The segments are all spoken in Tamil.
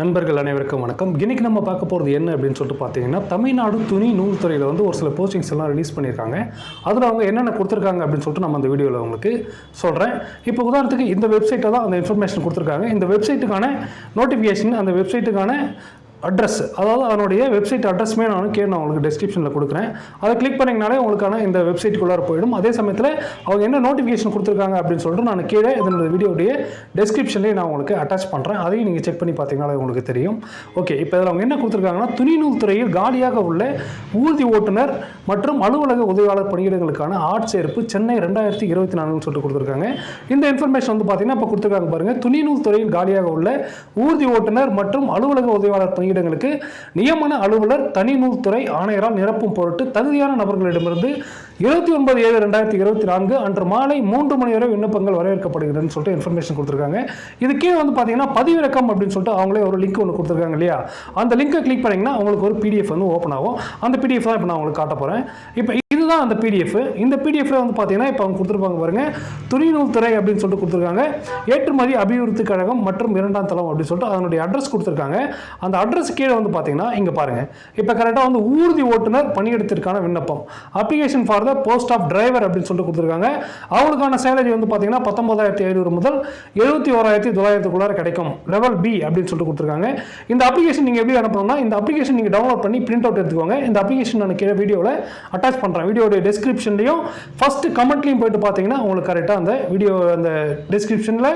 நண்பர்கள் அனைவருக்கும் வணக்கம். இன்னைக்கு நம்ம பார்க்க போகிறது என்ன அப்படின்னு சொல்லிட்டு பார்த்தீங்கன்னா தமிழ்நாடு துணி நூல் துறையில் வந்து ஒரு சில போஸ்டிங்ஸ் எல்லாம் ரிலீஸ் பண்ணியிருக்காங்க. அதில் அவங்க என்னென்ன கொடுத்துருக்காங்க அப்படின்னு சொல்லிட்டு நம்ம அந்த வீடியோவில் உங்களுக்கு சொல்கிறேன் இப்போ உதாரணத்துக்கு இந்த வெப்சைட்டை தான் அந்த இன்ஃபர்மேஷன் கொடுத்துருக்காங்க. இந்த வெப்சைட்டுக்கான நோட்டிஃபிகேஷன் அந்த வெப்சைட்டுக்கான அட்ரஸ் அதாவது அதனுடைய வெப்சைட் அட்ரஸ்மே நான் கீழே நான் உங்களுக்கு டிஸ்கிரிப்ஷனில் கொடுக்குறேன். அதை கிளிக் பண்ணிங்கனாலே உங்களுக்கான இந்த வெப்சைட்டுக்குள்ளார போயிடும். அதே சமயத்தில் அவங்க என்ன நோட்டிஃபிகேஷன் கொடுத்துருக்காங்க அப்படின்னு சொல்லிட்டு நான் கீழே இதனுடைய வீடியோடைய டெஸ்கிரிப்ஷன்லேயே நான் உங்களுக்கு அட்டாச் பண்ணுறேன் அதையும் நீங்கள் செக் பண்ணி பார்த்தீங்கனாலே உங்களுக்கு தெரியும். ஓகே இப்போ இதில் அவங்க என்ன கொடுத்துருக்காங்கன்னா துணிநூல் துறையில் காலியாக உள்ள ஊர்தி ஓட்டுநர் மற்றும் அலுவலக உதவியாளர் பணியிடங்களுக்கான ஆட்சேர்ப்பு சென்னை ரெண்டாயிரத்தி இருபத்தி நாலுன்னு சொல்லிட்டு கொடுத்துருக்காங்க. இந்த இன்ஃபர்மேஷன் வந்து பார்த்தீங்கன்னா இப்போ கொடுத்துருக்காங்க பாருங்கள் துணிநூல் துறையில் காலியாக உள்ள ஊர்தி ஓட்டுநர் மற்றும் அலுவலக உதவியாளர் பணியிடங்களுக்கு நியமன அலுவலர் தனி நூல்துறை ஆணையரால் நிரப்பும் பொருட்டு தகுதியான நபர்களிடமிருந்து இருபத்தி ஒன்பது ஏழு ரெண்டாயிரத்தி இருபத்தி நான்கு அன்று மாலை மூன்று மணி வரை விண்ணப்பங்கள் வரவேற்கப்படுகிறதுன்னு சொல்லிட்டு இன்ஃபர்மேஷன் கொடுத்துருக்காங்க. இது கீழே வந்து பார்த்தீங்கன்னா பதிவிறக்கம் அப்படின்னு சொல்லிட்டு அவங்களே ஒரு லிங்க் ஒன்று கொடுத்துருக்காங்க இல்லையா? அந்த லிங்கை கிளிக் பண்ணிங்கன்னா உங்களுக்கு ஒரு பிடிஎஃப் வந்து ஓப்பன் ஆகும். அந்த பிடிஎஃப் தான் இப்போ நான் உங்களுக்கு காட்ட போகிறேன் இப்போ இதுதான் அந்த பிடிஎஃப் இந்த பிடிஎஃப்ல வந்து பார்த்தீங்கன்னா இப்போ அவங்க கொடுத்துருப்பாங்க பாருங்க துணிநூல் துறை அப்படின்னு சொல்லிட்டு கொடுத்துருக்காங்க. ஏற்றுமதி அபிவிருத்தி கழகம் மற்றும் இரண்டாம் தளம் அப்படின்னு சொல்லிட்டு அதனுடைய அட்ரஸ் கொடுத்துருக்காங்க. அந்த அட்ரஸ் கீழே வந்து பார்த்தீங்கன்னா இங்கே பாருங்க. இப்போ கரெக்டாக வந்து ஊர்தி ஓட்டுநர் பணியிடத்திற்கான விண்ணப்பம். Application for the post of driver அப்படின்னு சொல்லிட்டு கொடுத்துருக்காங்க. அவங்களுக்கான சேலரி வந்து பார்த்தீங்கன்னா பத்தொன்பதாயிரத்தி ஐநூறு முதல் எழுபத்தி ஓராயிரத்தி தொள்ளாயிரத்துக்குள்ளார கிடைக்கும். லெவல் பி அப்படின்னு சொல்லிட்டு கொடுத்துருக்காங்க. இந்த அப்ளிகேஷன் நீங்கள் எப்படி அனுப்பணும்னா இந்த அப்ளிகேஷன் நீங்கள் டவுன்லோட் பண்ணி பிரிண்ட் அவுட் எடுத்துக்கோங்க. இந்த அப்ளிகேஷன் நான் கீழே வீடியோவில் அட்டாச் பண்ணுறேன் வீடியோடைய டிஸ்கிரிப்ஷன்லையும் ஃபஸ்ட்டு கமெண்ட்லையும் போயிட்டு பார்த்தீங்கன்னா உங்களுக்கு கரெக்டாக அந்த வீடியோ அந்த டிஸ்கிரிப்ஷனில்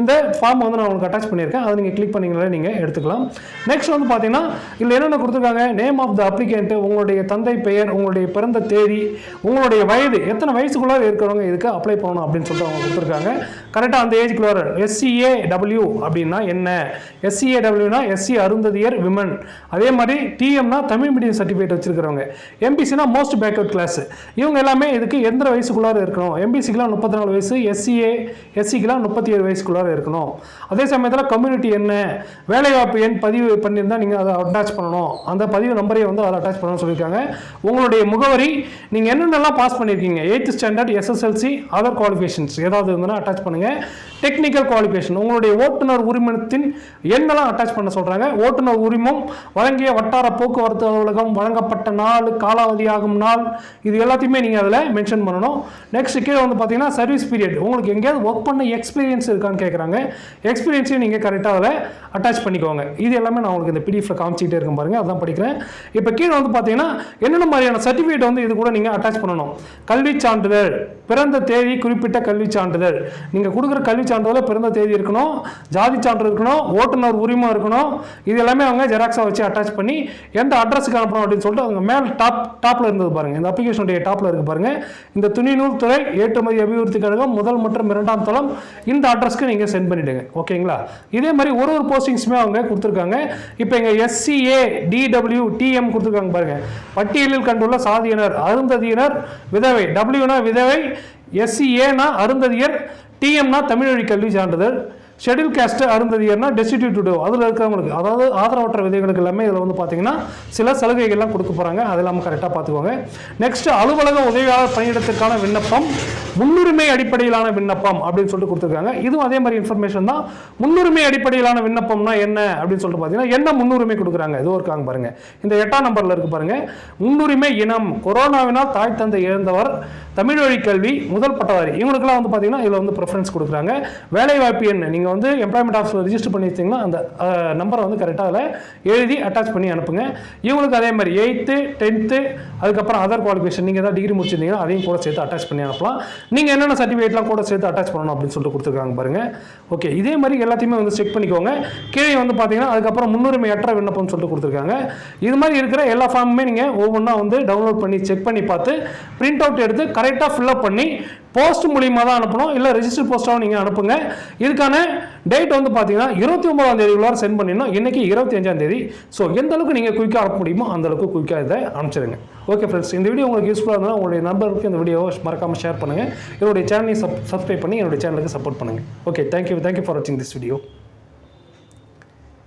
இந்த ஃபார்ம் வந்து நான் உங்களுக்கு அட்டாச் பண்ணியிருக்கேன். அதை நீங்கள் கிளிக் பண்ணிங்களே நீங்கள் எடுத்துக்கலாம். நெக்ஸ்ட் வந்து பார்த்தீங்கன்னா இதில் என்னென்ன கொடுத்துருக்காங்க? நேம் ஆஃப் த அப்ளிகேண்ட் உங்களுடைய தந்தை பெயர் உங்களுடைய பிறந்த தேதி உங்களுடைய வயது எத்தனை வயசுக்குள்ளார இருக்கிறவங்க இதுக்கு அப்ளை பண்ணணும் அப்படின்னு சொல்லிட்டு அவங்க கொடுத்துருக்காங்க. கரெக்டாக அந்த ஏஜ்குள்ளார எஸ்சிஏ டபிள்யூ அப்படின்னா என்ன? எஸ்சிஏ டபிள்யூனா எஸ்சி அருந்ததியர் விமன் அதே மாதிரி டிஎம்னா தமிழ் மீடியம் சர்டிஃபிகேட் வச்சிருக்கிறவங்க. எம்பிசினா மோஸ்ட் பேக்வர்ட் கிளாஸ் இவங்க எல்லாமே இதுக்கு எந்த வயசுக்குள்ளார இருக்கணும். எம்பிசிக்கெலாம் முப்பத்தி நாலு வயசு எஸ்சிஏ எஸ்சிக்கெலாம் முப்பத்தி ஏழு வயசுக்குள்ளார இருக்கணும். அதே சமயத்தில் கம்யூனிட்டி என்ன வேலைவாய்ப்பு எண் பதிவு பண்ணியிருந்தால் நீங்கள் அதை அட்டாச் பண்ணணும். அந்த பதிவு நம்பரையும் வந்து அதை அட்டாச் பண்ணணும்னு சொல்லியிருக்காங்க. உங்களுடைய முகவரி நீங்கள் என்னென்னலாம் பாஸ் பண்ணியிருக்கீங்க? Eighth standard SSLC other qualifications ஏதாவது இருந்ததுன்னா அட்டாச் பண்ணுங்கள் டெக்னிக்கல் குவாலிஃபிகேஷன் உங்களுடைய ஓட்டுநர் உரிமத்தின் எண்ணெல்லாம் அட்டாச் பண்ண சொல்கிறாங்க ஓட்டுநர் உரிமம் வழங்கிய வட்டார போக்குவரத்து அலுவலகம் வழங்கப்பட்ட நாள் காலாவதியாகும் நாள் இது எல்லாத்தையுமே நீங்கள் அதில் மென்ஷன் பண்ணணும். நெக்ஸ்ட் கீழே வந்து பார்த்தீங்கன்னா சர்வீஸ் பீரியட் உங்களுக்கு எங்கேயாவது ஒர்க் பண்ண எக்ஸ்பீரியன்ஸ் இருக்கான்னு கேட்குறாங்க எக்ஸ்பீரியன்ஸையும் நீங்கள் கரெக்டாக அதில் அட்டாச் பண்ணிக்கோங்க. இது எல்லாமே நான் உங்களுக்கு இந்த பிடிஎஃப்ல காமிச்சிக்கிட்டே இருக்கும் பாருங்கள் அதான் படிக்கிறேன். இப்போ கீழே வந்து பார்த்தீங்கன்னா என்னென்ன மாதிரியான சர்டிஃபிகேட் வந்து இது கூட நீங்கள் அட்டாச் பண்ணணும். கல்வி சான்றிதழ். பிறந்த தேதி குறிப்பிட்ட கல்வி சான்றிதழ். நீங்கள் கொடுக்குற கல்வி சான்றிதழ் பிறந்த தேதி இருக்கணும் ஜாதி சான்று இருக்கணும் ஓட்டுநர் உரிமை இருக்கணும். இது எல்லாமே அவங்க ஜெராக்ஸாக வச்சு அட்டாச் பண்ணி எந்த அட்ரஸுக்கு அனுப்பணும் அப்படின்னு சொல்லிட்டு அவங்க மேல் டாப் டாப்பில் இருந்தது பாருங்க. இந்த அப்ளிகேஷனுடைய டாப்பில் இருக்கு பாருங்க. இந்த துணிநூல் துறை ஏற்றுமதி அபிவிருத்தி கழகம் முதல் மற்றும் இரண்டாம் தளம் இந்த அட்ரஸ்க்கு நீங்கள் சென்ட் பண்ணிவிடுங்க ஓகேங்களா இதே மாதிரி ஒரு ஒரு போஸ்டிங்ஸுமே அவங்க கொடுத்துருக்காங்க. இப்போ இங்கே எஸ்சிஏ டிடபிள்யூ டிஎம் கொடுத்துருக்காங்க பாருங்க. பட்டியலில் கண்டுள்ள சாதியினர் அருந்ததியினர் விதவை. டபிள்யூனா விதவை எஸ்சிஏனா அருந்ததியர் டிஎம்னா தமிழ் வழி கல்வி சான்றிதழ் ஷெடியூல் கேஸ்ட் அருந்ததியர்னா டெஸ்டிடியூட்டோ அதில் இருக்கிறவங்களுக்கு அதாவது ஆதரவற்ற விதைகளுக்கு எல்லாமே இதில் வந்து பார்த்தீங்கன்னா சில சலுகைகள்லாம் கொடுக்க போகிறாங்க அது இல்லாமல் கரெக்டாக பார்த்துக்கோங்க நெக்ஸ்ட் அலுவலக உதவியாளர் பணியிடத்திற்கான விண்ணப்பம் முன்னுரிமை அடிப்படையிலான விண்ணப்பம் அப்படின்னு சொல்லிட்டு கொடுத்துருக்காங்க. இதுவும் அதே மாதிரி இன்ஃபர்மேஷன் தான். முன்னுரிமை அடிப்படையிலான விண்ணப்பம்னா என்ன அப்படின்னு சொல்லிட்டு பார்த்தீங்கன்னா என்ன முன்னுரிமை கொடுக்குறாங்க? இதோ இருக்காங்க பாருங்க. இந்த எட்டாம் நம்பரில் இருக்கு பாருங்க. முன்னுரிமை இனம். கொரோனாவினால் தாய் தந்தை இழந்தவர் தமிழ் வழி கல்வி முதல் பட்டதாரி இவங்களுக்குலாம் வந்து பார்த்தீங்கன்னா இதில் வந்து ப்ரிஃபரன்ஸ் கொடுக்குறாங்க. வேலைவாய்ப்பு எண் நீங்கள் வந்து எம்ப்ளாய்மெண்ட் ஆஃபீஸில் ரிஜிஸ்டர் பண்ணி வச்சிங்கன்னா அந்த நம்பரை வந்து கரெக்டாக அதில் எழுதி அட்டாச் பண்ணி அனுப்புங்க. இவங்களுக்கு அதே மாதிரி எயித்து டென்த்து அதுக்கப்புறம் அதர் குவாலிஃபிகேஷன் நீங்கள் ஏதாவது டிகிரி முடிச்சிருந்தீங்கன்னா அதையும் கூட சேர்த்து அட்டாச் பண்ணி அனுப்பலாம். நீங்கள் என்னென்ன சர்டிஃபிகேட்லாம் கூட சேர்த்து அட்டாச் பண்ணணும் அப்படின்னு சொல்லிட்டு கொடுத்துருக்காங்க பாருங்க. ஓகே இதே மாதிரி எல்லாத்தையுமே வந்து செக் பண்ணிக்கோங்க. கீழே வந்து பார்த்தீங்கன்னா அதுக்கப்புறம் முன்னுரிமையற்ற விண்ணப்பம்னு சொல்லிட்டு கொடுத்துருக்காங்க. இது மாதிரி இருக்கிற எல்லா ஃபார்முமே நீங்கள் ஒவ்வொன்றா வந்து டவுன்லோட் பண்ணி செக் பண்ணி பார்த்து பிரிண்ட் அவுட் எடுத்து கரெக்டாக ஃபில்அப் பண்ணி போஸ்ட் மூலியமாக தான் அனுப்பணும். இல்லை ரெஜிஸ்டர் போஸ்ட்டாகவும் நீங்கள் அனுப்புங்க. இதுக்கான டேட் வந்து பார்த்தீங்கன்னா இருபத்தி ஒன்பதாம் தேதிக்குள்ளார சென்ட் பண்ணிடணும். இன்னைக்கு இருபத்தி அஞ்சாம் தேதி. ஸோ எந்த அளவுக்கு நீங்கள் குயிக்காக அனுப்ப முடியுமோ அந்த அளவுக்கு குயிக்காக இதை அனுப்பிச்சிடுங்க. ஓகே ஃப்ரெண்ட்ஸ் இந்த வீடியோ உங்களுக்கு யூஸ்ஃபுல்லாக இருந்தால் உங்களுடைய நண்பருக்கு இந்த வீடியோவை மறக்காமல் ஷேர் பண்ணுங்கள் என்னுடைய சேனலை சப் சப்ஸ்கிரைப் பண்ணி என்னுடைய சேனலுக்கு சப்போர்ட் பண்ணுங்கள் okay thank you thank you for வாட்சிங் திஸ் வீடியோ